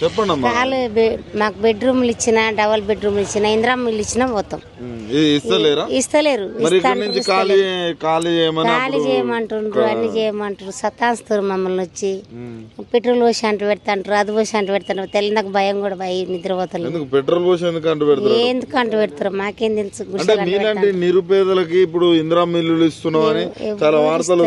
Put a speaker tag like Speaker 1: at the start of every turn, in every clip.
Speaker 1: చెప్పండి
Speaker 2: బె- మాకు బెడ్రూమ్లు ఇచ్చిన డబల్ బెడ్రూమ్లు ఇచ్చిన ఇందిరామ్మలు ఇచ్చినా పోతాం.
Speaker 1: ఇస్తలేరా?
Speaker 2: ఇస్తలేరు.
Speaker 1: ఖాళీ
Speaker 2: చేయమంటుండ్రు అన్ని చేయమంటారు సతాస్తారు మమ్మల్ని వచ్చి పెట్రోల్ పోసి అంట పెడతాంటారు అది పోసి అంట పెడతాంటారు తెల్ల నాకు భయం కూడా భయం నిద్రపోతలేదు.
Speaker 1: ఎందుకు పెట్రోల్ పోసి ఎందుకు అంటు పెడతారు?
Speaker 2: ఎందుకు అంట పెడతారు మాకేం తెలుసు
Speaker 1: నిరుపేదలకి ఇప్పుడు ఇందిరా మిల్లులు ఇస్తున్నాం అని చాలా వార్తలు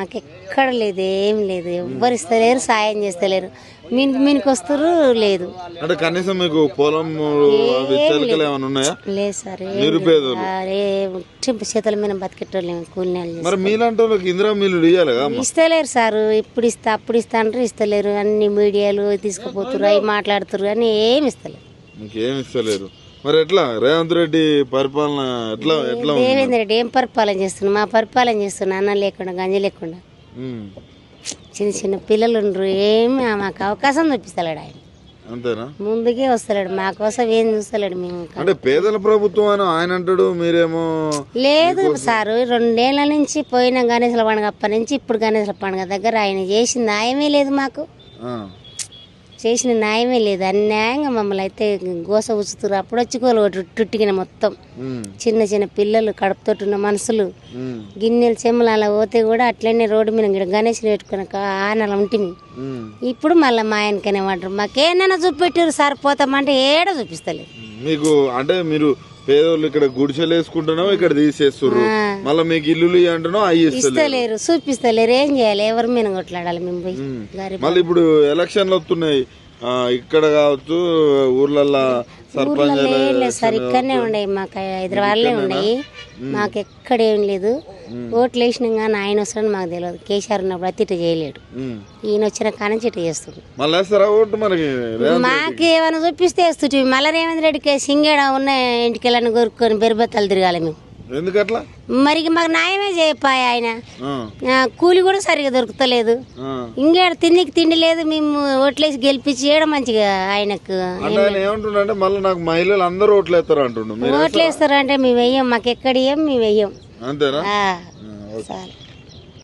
Speaker 1: మాకు
Speaker 2: ఎక్కడ లేదు ఏం లేదు. ఎవ్వరు ఇస్తలేరు సాయం చేస్తలేరు. మీనికి మీనికి వస్తారు? లేదు.
Speaker 1: అంటే కనీసం మీకు పొలం ఉన్నాయా?
Speaker 2: లేదు సార్
Speaker 1: నిరుపేదలు.
Speaker 2: చేతుల మీద బతికెట్టలేము కూలినాలు
Speaker 1: మరి మీలాంటి వాళ్ళకి ఇందిరా అమ్మ?
Speaker 2: ఇస్తలేరు సార్ ఇప్పుడు ఇస్తా అప్పుడు ఇస్తా అంటారు ఇస్తలేరు. అన్ని మీడియాలు తీసుకుపోతారు అవి మాట్లాడుతారు అని ఏమి ఇస్తలేరు.
Speaker 1: ఇంకేం ఇస్తలేరు. మరి ఎట్లా? రేవంత్ రెడ్డి పరిపాలన ఎట్లా ఎట్లా
Speaker 2: దేవేంద్ర రెడ్డి ఏం పరిపాలన చేస్తున్నా మా పరిపాలన చేస్తున్నా అన్నం లేకుండా గంజి లేకుండా. చిన్న చిన్న పిల్లలు ఉండరు ఏమి మాకు అవకాశం చూపిస్తలేడు ఆయన.
Speaker 1: అంతేనా?
Speaker 2: ముందుకే వస్తలేడు మా కోసం ఏం చూస్తలేడు మేము.
Speaker 1: అంటే పేదల ప్రభుత్వం అని ఆయన అంటాడు మీరేమో
Speaker 2: లేదు సారు రెండేళ్ళ నుంచి పోయిన గణేశుల పండుగ అప్పటి నుంచి ఇప్పుడు గణేశుల పండుగ దగ్గర ఆయన చేసిన న్యాయమే లేదు మాకు. చేసిన న్యాయమే లేదు. అన్యాయంగా మమ్మల్ని అయితే గోస ఉచుతురు అప్పుడు వచ్చి గోలు టుట్టిగిన మొత్తం. చిన్న చిన్న పిల్లలు కడుపుతోటున్న మనుషులు
Speaker 1: ఉమ్,
Speaker 2: గిన్నెలు చెమ్మలు అలా పోతే కూడా అట్లనే రోడ్డు మీద గిడ గణేష్ని పెట్టుకుని ఆనలు ఉంటుంది. ఇప్పుడు మళ్ళీ మా ఆయనకనే వాడరు మాకేనైనా చూపెట్టారు సార్? పోతామంటే ఏడ చూపిస్తలేదు
Speaker 1: మీకు అంటే మీరు పేదోళ్ళు ఇక్కడ గుడిసెలు వేసుకుంటున్నావు ఇక్కడ తీసేస్తుర్రు.
Speaker 2: ఆ.
Speaker 1: మళ్ళీ మీకు ఇయ్యి అంటున్నావు అవి ఇస్తలేరు.
Speaker 2: చూపిస్తలేరు ఏం చేయాలి? ఎవరి మీద కొట్లాడాలి మేము పోయి?
Speaker 1: మళ్ళీ ఇప్పుడు ఎలక్షన్లు వస్తున్నాయి. ఇక్కడ కావచ్చు ఊర్లల్లో సర్పంచ్
Speaker 2: సార్ ఇక్కడనే ఉన్నాయి మాకు హైదరాబాద్లో ఉన్నాయి. మాకు ఎక్కడ ఏం లేదు. ఓట్లు వేసినాం కానీ ఆయన వస్తాడని మాకు తెలియదు. కేసీఆర్ ఉన్నప్పుడు అతి ఇట్ట చేయలేడు. ఈయన వచ్చిన కానించి ఇట్ట చేస్తుంది
Speaker 1: మళ్ళీ వేస్తారా ఓటు మనకి?
Speaker 2: మాకు ఏమైనా చూపిస్తే వేస్తుంటే మళ్ళీ రేవంత్ రెడ్డికి సింగేడ ఉన్న ఇంటికి వెళ్ళని కొరుక్కొని బెరబత్తాలు తిరగాలి మేము.
Speaker 1: ఎందుకట్లా?
Speaker 2: మరి మాకు న్యాయమే చేయపాయ ఆయన. కూలి కూడా సరిగా దొరుకుతలేదు. ఇంకేడ తిండికి తిండి లేదు మేము ఓట్లేసి గెలిపించి ఏడ మంచిగా ఆయనకు
Speaker 1: అంటే ఆయన ఏమంటుండే మళ్ళీ నాకు మహిళలు అందరూ అంటుండు
Speaker 2: వేస్తారంటే మేము వెయ్యం మాకు ఎక్కడ ఇయ్యం మేము వెయ్యం.
Speaker 1: అంతేనా.
Speaker 2: చాలు